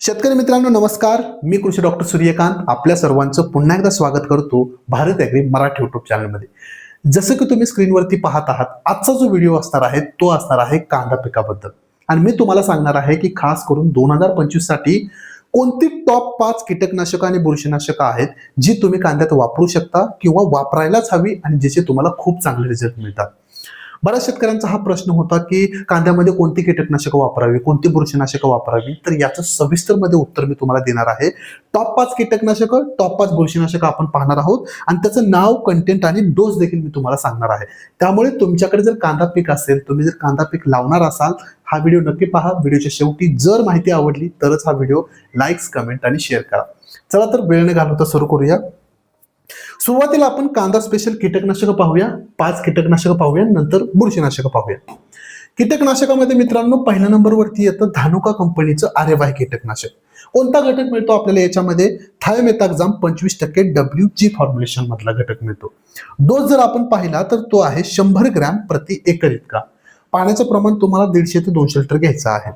शेतकरी मित्रांनो नमस्कार. मी कृषी डॉक्टर सूर्यकांत. आपल्या सर्वांचं पुन्हा एकदा स्वागत करतो भारत ॲग्री मराठी युट्यूब चॅनलमध्ये जसं की तुम्ही स्क्रीनवरती पाहत आहात आजचा जो व्हिडिओ असणार आहे तो असणार आहे कांदा पिकाबद्दल. आणि मी तुम्हाला सांगणार आहे की खास करून दोन हजार पंचवीससाठी कोणती टॉप पाच कीटकनाशकं आणि बुरशीनाशकं आहेत जी तुम्ही कांद्यात वापरू शकता किंवा वापरायलाच हवी आणि ज्याचे तुम्हाला खूप चांगले रिझल्ट मिळतात. बऱ्याच शेतकऱ्यांचा हा प्रश्न होता की कांद्यामध्ये कोणती कीटकनाशकं वापरावी कोणती बुरशीनाशकं वापरावी? तर याचं सविस्तरमध्ये उत्तर मी तुम्हाला देणार आहे. टॉप पाच कीटकनाशकं टॉप पाच बुरशीनाशकं आपण पाहणार आहोत आणि त्याचं नाव कंटेंट आणि डोस देखील मी तुम्हाला सांगणार आहे. त्यामुळे तुमच्याकडे जर कांदा पीक असेल तुम्ही जर कांदा पीक लावणार असाल हा व्हिडिओ नक्की पहा. व्हिडिओच्या शेवटी जर माहिती आवडली तरच हा व्हिडिओ लाईक्स कमेंट आणि शेअर करा. चला तर वेळ न घालवता सुरू करूया. सुरुवातीला आपण कांदा स्पेशल कीटकनाशकं पाहूया. पाच कीटकनाशकं पाहूया नंतर बुरशीनाशकं पाहूया. कीटकनाशकामध्ये मित्रांनो पहिल्या नंबरवरती येतं धानुका कंपनीचं आर्यवाय कीटकनाशक. कोणता घटक मिळतो आपल्याला याच्यामध्ये? थायोमेथाक्झाम पंचवीस टक्के डब्ल्यू जी फॉर्म्युलेशन मधला घटक मिळतो. डोस जर आपण पाहिला तर तो आहे शंभर ग्रॅम प्रति एकर इतका. पाण्याचं प्रमाण तुम्हाला दीडशे ते दोनशे लिटर घ्यायचं आहे.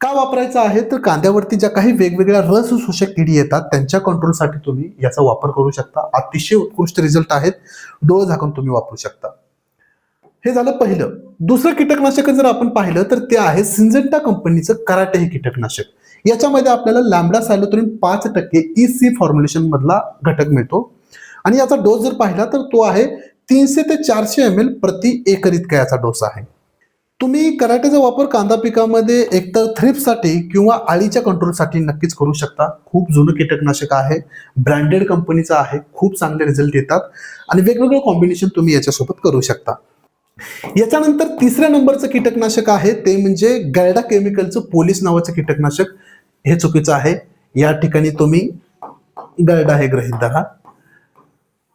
का वापरायचा आहे? तर कांद्यावरती ज्या काही वेगवेगळ्या रस शोषक किडी येतात त्यांच्या कंट्रोलसाठी तुम्ही याचा वापर करू शकता. अतिशय उत्कृष्ट रिझल्ट आहेत. डोळे झाकून तुम्ही वापरू शकता. हे झालं पहिलं. दुसरं कीटकनाशक जर आपण पाहिलं तर ते आहे सिंजेंटा कंपनीचं कराटे हे कीटकनाशक. याच्यामध्ये आपल्याला लॅम्बडा सायलोथ्रिन पाच टक्के ई सी फॉर्म्युलेशन मधला घटक मिळतो. आणि याचा डोस जर पाहिला तर तो आहे तीनशे ते चारशे एम एल प्रति एकर इतका याचा डोस आहे? तुम्ही कराटेचा वापर कांदा पिकामध्ये एकतर थ्रिपसाठी किंवा आळीच्या कंट्रोलसाठी नक्कीच करू शकता. खूप जुनं कीटकनाशक आहे. ब्रँडेड कंपनीचं आहे. खूप चांगले रिझल्ट येतात आणि वेगवेगळं कॉम्बिनेशन तुम्ही याच्यासोबत करू शकता. याच्यानंतर तिसऱ्या नंबरचं कीटकनाशक आहे. ते म्हणजे गैडा केमिकलचं पोलीस नावाचं कीटकनाशक हे चुकीचं आहे. या ठिकाणी तुम्ही गैडा हे गृहित धरा.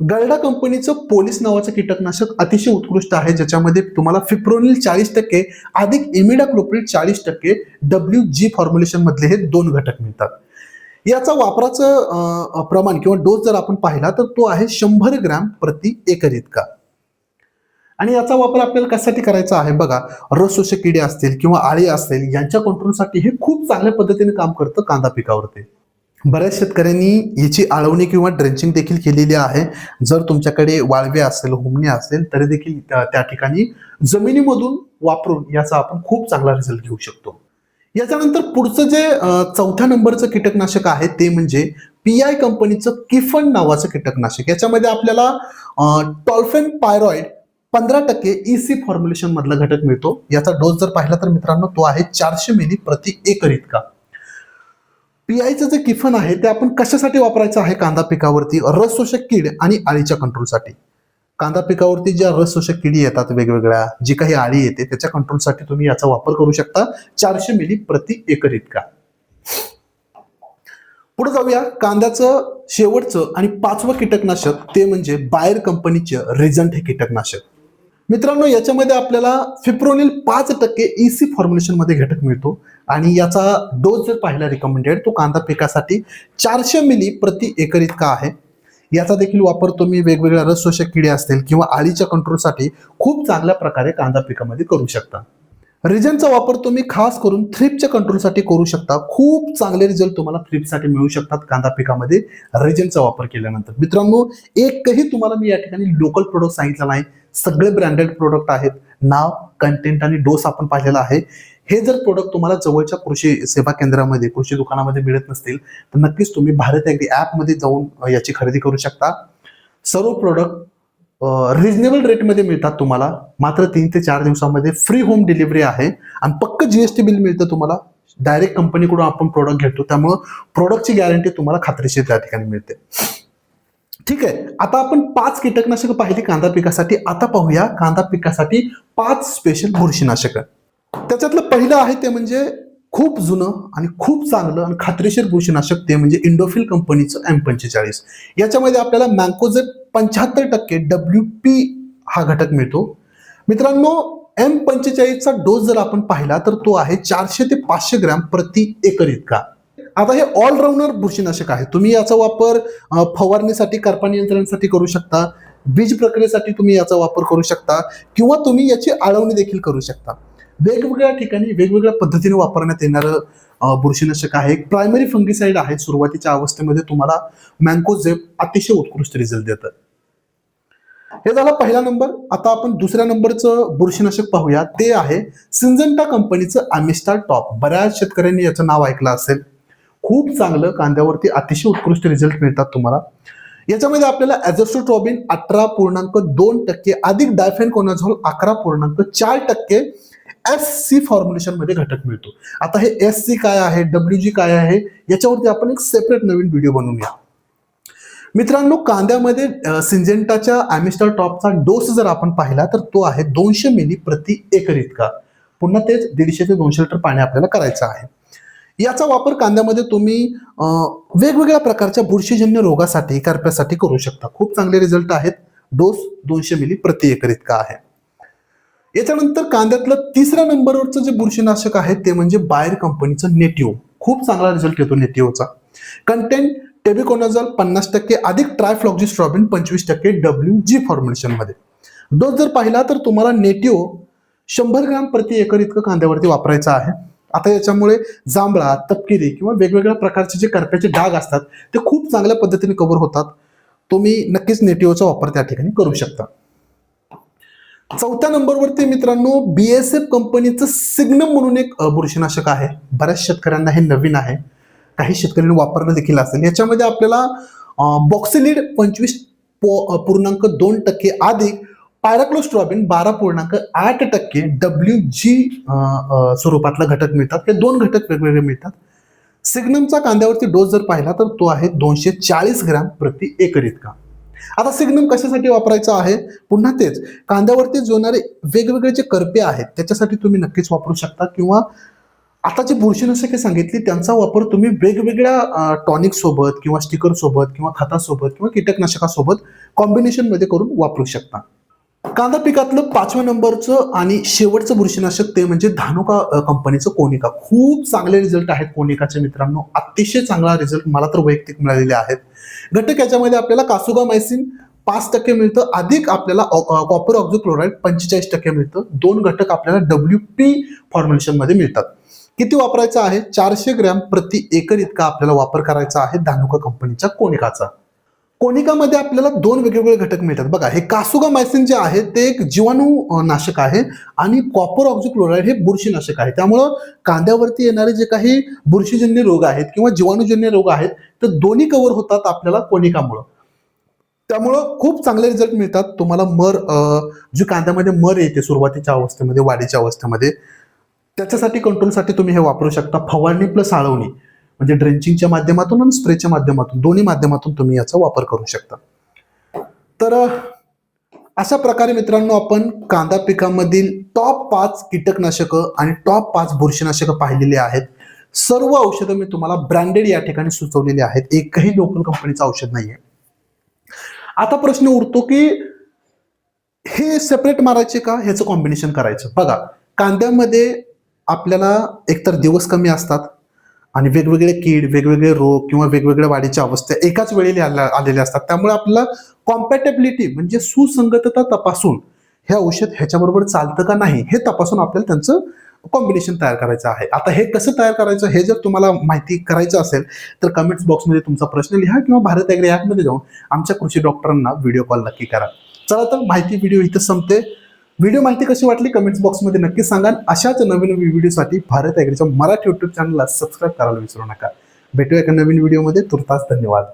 गल्डा कंपनीचं पोलीस नावाचं कीटकनाशक अतिशय उत्कृष्ट आहे ज्याच्यामध्ये तुम्हाला फिप्रोनिल चाळीस टक्के अधिक इमिडाक्लोप्रिड चाळीस टक्के डब्ल्यू जी फॉर्म्युलेशन मधले हे दोन घटक मिळतात. याचा वापराचं प्रमाण किंवा डोस जर आपण पाहिला तर तो आहे शंभर ग्रॅम प्रति एकर इतका. आणि याचा वापर आपल्याला कशासाठी करायचा आहे? बघा रसशोषक किडे असतील किंवा आळी असेल यांच्या कंट्रोलसाठी हे खूप चांगल्या पद्धतीने काम करतं कांदा पिकावरती. बऱ्याच शेतकऱ्यांनी याची आळवणी किंवा ड्रेंचिंग देखील केलेली आहे. जर तुमच्याकडे वाळवे असेल हुमणी असेल तरी देखील त्या त्या ठिकाणी जमिनीमधून वापरून याचा आपण खूप चांगला रिझल्ट घेऊ शकतो. याच्यानंतर पुढचं जे चौथ्या नंबरचं कीटकनाशक आहे ते म्हणजे पी आय कंपनीचं किफन नावाचं कीटकनाशक. याच्यामध्ये आपल्याला टॉल्फेन पायरॉइड पंधरा टक्के ई सी फॉर्म्युलेशन मधला घटक मिळतो. याचा डोस जर पाहिला तर मित्रांनो तो आहे चारशे मिली प्रति एकर इतका. पीआयचं जे किफन आहे ते आपण कशासाठी वापरायचं आहे कांदा पिकावरती? रस शोषक कीड आणि आळीच्या कंट्रोलसाठी कांदा पिकावरती ज्या रस शोषक किडी येतात वेगवेगळ्या जी काही आळी येते त्याच्या कंट्रोलसाठी तुम्ही याचा वापर करू शकता चारशे मिली प्रति एकर इतका. पुढे जाऊया. कांद्याचं शेवटचं आणि पाचवं कीटकनाशक ते म्हणजे बायर कंपनीचे रिझंट हे कीटकनाशक. मित्रांनो याच्यामध्ये आपल्याला फिप्रोनिल पाच टक्के ई सी फॉर्म्युलेशनमध्ये घटक मिळतो. आणि याचा डोस जर पाहिला रिकमेंडेड तो कांदा पिकासाठी चारशे मिली प्रति एकर इतका आहे. याचा देखील वापर तुम्ही वेगवेगळ्या रस शोषक किडे असतील किंवा आळीच्या कंट्रोलसाठी खूप चांगल्या प्रकारे कांदा पिकामध्ये करू शकता. रिजनचा वापर तुम्ही खास करून थ्रिपच्या कंट्रोलसाठी करू शकता. खूप चांगले रिझल्ट तुम्हाला थ्रिपसाठी मिळू शकतात कांदा पिकामध्ये रिजनचा वापर केल्यानंतर. मित्रांनो एकही तुम्हाला मी या ठिकाणी लोकल प्रोडक्ट सांगितलं नाही. सगळे ब्रँडेड प्रोडक्ट आहेत. नाव कंटेंट आणि डोस आपण पाहिलेला आहे. हे जर प्रोडक्ट तुम्हाला जवळच्या कृषी सेवा केंद्रामध्ये कृषी दुकानामध्ये मिळत नसतील तर नक्कीच तुम्ही भारत ॲग्री ॲपमध्ये जाऊन याची खरेदी करू शकता. सर्व प्रोडक्ट रिजनेबल रेटमध्ये मिळतात तुम्हाला. मात्र तीन ते चार दिवसामध्ये फ्री होम डिलिव्हरी आहे. आणि पक्क जीएसटी बिल मिळतं तुम्हाला. डायरेक्ट कंपनीकडून आपण प्रोडक्ट घेतो. त्यामुळं प्रोडक्टची गॅरंटी तुम्हाला खात्रीशीर त्या ठिकाणी मिळते. ठीक आहे. आता आपण पाच कीटकनाशकं पाहिली कांदा पिकासाठी. आता पाहूया कांदा पिकासाठी पाच स्पेशल बुरशीनाशकं. त्याच्यातलं पहिलं आहे ते म्हणजे खूप जुनं आणि खूप चांगलं आणि खात्रीशीर बुरशीनाशक ते म्हणजे इंडोफिल कंपनीचं एम पंचेचाळीस. याच्यामध्ये आपल्याला मँकोजेट पंच्याहत्तर टक्के डब्ल्यू पी हा घटक मिळतो. मित्रांनो एम पंचेचाळीसचा डोस जर आपण पाहिला तर तो आहे चारशे ते पाचशे ग्रॅम प्रति एकर इतका. आता हे ऑलराऊंडर बुरशीनाशक आहे. तुम्ही याचा वापर फवारणीसाठी करपा नियंत्रणासाठी करू शकता. बीज प्रक्रियेसाठी तुम्ही याचा वापर करू शकता. किंवा तुम्ही याची आळवणी देखील करू शकता. वेगवेगळ्या ठिकाणी वेगवेगळ्या पद्धतीने वापरण्यात येणारं बुरशीनाशक आहे. एक प्रायमरी फंगिसाईड आहे. सुरुवातीच्या अवस्थेमध्ये तुम्हाला मँकोझेप अतिशय उत्कृष्ट रिझल्ट देतं. हे झाला पहिला नंबर. आता आपण दुसऱ्या नंबरचं बुरशीनाशक पाहूया. ते आहे सिंजंटा कंपनीचं अमिस्टार टॉप. बऱ्याच शेतकऱ्यांनी याचं नाव ऐकलं असेल. खूप चांगलं कांद्यावरती अतिशय उत्कृष्ट रिझल्ट मिळतात तुम्हाला. याच्यामध्ये आपल्याला ॲझोस्ट्रोट्रॉबिन अठरा पूर्णांक दोन टक्के अधिक डायफेन कोनाझॉल अकरा पूर्णांक चार टक्के एस सी फॉर्म्युलेशनमध्ये घटक मिळतो. आता हे एस सी काय आहे? डब्ल्यू जी काय आहे? याच्यावरती आपण एक सेपरेट नवीन व्हिडिओ बनवूया मित्रांनो कांद्यामध्ये सिंजेंटाच्या ॲमिस्टर टॉपचा डोस जर आपण पाहिला तर तो आहे दोनशे मिली प्रति एकर इतका. पुन्हा तेच दीडशे ते दोनशे लिटर पाणी आपल्याला करायचं आहे. याचा वापर कांद्यामध्ये तुम्ही वेगवेगळ्या प्रकारच्या बुरशीजन्य रोगासाठी करप्यासाठी करू शकता. खूप चांगले रिझल्ट आहेत. डोस दोनशे मिली प्रति एकर इतका आहे. याच्यानंतर कांद्यातलं तिसऱ्या नंबरवरचं जे बुरशीनाशक आहे ते म्हणजे बायर कंपनीचं नेटिओ. खूप चांगला रिझल्ट येतो नेटिओचा. कंटेंट टेबिकोनाझॉल पन्नास टक्के अधिक ट्रायफ्लॉक्झिस्ट्रॉबिन पंचवीस टक्के डब्ल्यू जी फॉर्म्युलेशनमध्ये डोस जर पाहिला तर तुम्हाला नेटिओ शंभर ग्राम प्रति एकर इतकं कांद्यावरती वापरायचं आहे. आता याच्यामुळे जांभळा तपकिरी किंवा वेगवेगळ्या प्रकारचे जे करप्याचे डाग असतात ते खूप चांगल्या पद्धतीने कव्हर होतात. तुम्ही नक्कीच नेटिओचा वापर त्या ठिकाणी करू शकता. चौथ्या नंबरवरती मित्रांनो बी एस एफ कंपनीचं सिग्नम म्हणून एक बुरशीनाशक आहे. बऱ्याच शेतकऱ्यांना हे नवीन आहे. काही शेतकऱ्यांनी वापरलं देखील असेल. याच्यामध्ये आपल्याला बॉक्सिलिड पंचवीस पो- पूर्णांक दोन टक्के अधिक पायराक्लोस्ट्रॉबिन बारा पूर्णांक आठ टक्के डब्ल्यू जी स्वरूपातला घटक मिळतात. हे दोन घटक वेगवेगळे मिळतात. सिग्नमचा कांद्यावरती डोस जर पाहिला तर तो आहे दोनशे चाळीस ग्रॅम प्रति एकर इतका. आता सिग्नम कशासाठी वापरायचा आहे? पुन्हा तेच कांद्यावरती जोडणारे वेगवेगळे जे करपे आहेत त्याच्यासाठी तुम्ही नक्कीच वापरू शकता किंवा आता जे बुरशीनाशके सांगितली त्यांचा वापर तुम्ही वेगवेगळ्या टॉनिक सोबत किंवा स्टिकर सोबत किंवा खतासोबत किंवा कीटकनाशकासोबत कॉम्बिनेशनमध्ये करून वापरू शकता. कांदा पिकातलं पाचव्या नंबरचं आणि शेवटचं बुरशीनाशक ते म्हणजे धानुका कंपनीचं कोनिका. खूप चांगले रिझल्ट आहेत कोनिकाचे मित्रांनो. अतिशय चांगला रिझल्ट मला तर वैयक्तिक मिळालेले आहेत. घटक याच्यामध्ये आपल्याला कासुगा मायसिन पाच टक्के मिळतं. अधिक आपल्याला कॉपर ऑक्झोक्लोराईड पंचेचाळीस टक्के मिळतं. दोन घटक आपल्याला डब्ल्यू पी फॉर्म्युलेशनमध्ये मिळतात. किती वापरायचा आहे? चारशे ग्रॅम प्रति एकर इतका आपल्याला वापर करायचा आहे धानुका कंपनीच्या कोनिकाचा. कोनिकामध्ये आपल्याला दोन वेगवेगळे घटक मिळतात. बघा हे कासुगा मायसिन जे आहे ते एक जीवाणू नाशक आहे आणि कॉपर ऑक्झिक्लोराईड हे बुरशीनाशक आहे. त्यामुळं कांद्यावरती येणारे जे काही बुरशीजन्य रोग आहेत किंवा जीवाणूजन्य रोग आहेत तर दोन्ही कव्हर होतात आपल्याला कोनिकामुळं. त्यामुळं खूप चांगले रिझल्ट मिळतात. तुम्हाला मर जे जी कांद्यामध्ये मर येते सुरुवातीच्या अवस्थेमध्ये वाढीच्या अवस्थेमध्ये त्याच्यासाठी कंट्रोलसाठी तुम्ही हे वापरू शकता. फवारणी प्लस आळवणी म्हणजे ड्रेंचिंगच्या माध्यमातून आणि स्प्रेच्या माध्यमातून दोन्ही माध्यमातून तुम्ही याचा वापर करू शकता. तर अशा प्रकारे मित्रांनो आपण कांदा पिकामधील टॉप पाच कीटकनाशकं आणि टॉप पाच बुरशीनाशकं पाहिलेली आहेत. सर्व औषधं मी तुम्हाला ब्रँडेड या ठिकाणी सुचवलेली आहेत. एकही लोकल कंपनीचं औषध नाहीये. आता प्रश्न उरतो की हे सेपरेट मारायचे का? ह्याचं कॉम्बिनेशन करायचं. बघा कांद्यामध्ये आपल्याला एकतर दिवस कमी असतात आणि वेगवेगळे कीड वेगवेगळे रोग किंवा वेगवेगळ्या वाढीच्या अवस्था एकाच वेळी आल्या- आलेल्या असतात. त्यामुळे आपल्याला कॉम्पॅटेबिलिटी म्हणजे सुसंगतता तपासून हे औषध ह्याच्याबरोबर चालतं का नाही हे तपासून आपल्याला त्यांचं कॉम्बिनेशन तयार करायचं आहे. आता हे कसं तयार करायचं हे जर तुम्हाला माहिती करायचं असेल तर कमेंट्स बॉक्समध्ये तुमचा प्रश्न लिहा किंवा भारत ॲग्री ॲपमध्ये जाऊन आमच्या कृषी डॉक्टरांना व्हिडिओ कॉल नक्की करा. चला तर माहिती व्हिडिओ इथं संपते. व्हिडिओ माहिती कशी वाटली कमेंट्स बॉक्समध्ये नक्की सांगा. अशाच नवीन व्हिडिओसाठी भारत ॲग्रीच्या मराठी युट्यूब चॅनलला सबस्क्राईब करायला विसरू नका. भेटूया एका नवीन व्हिडिओमध्ये. तुर्तास धन्यवाद.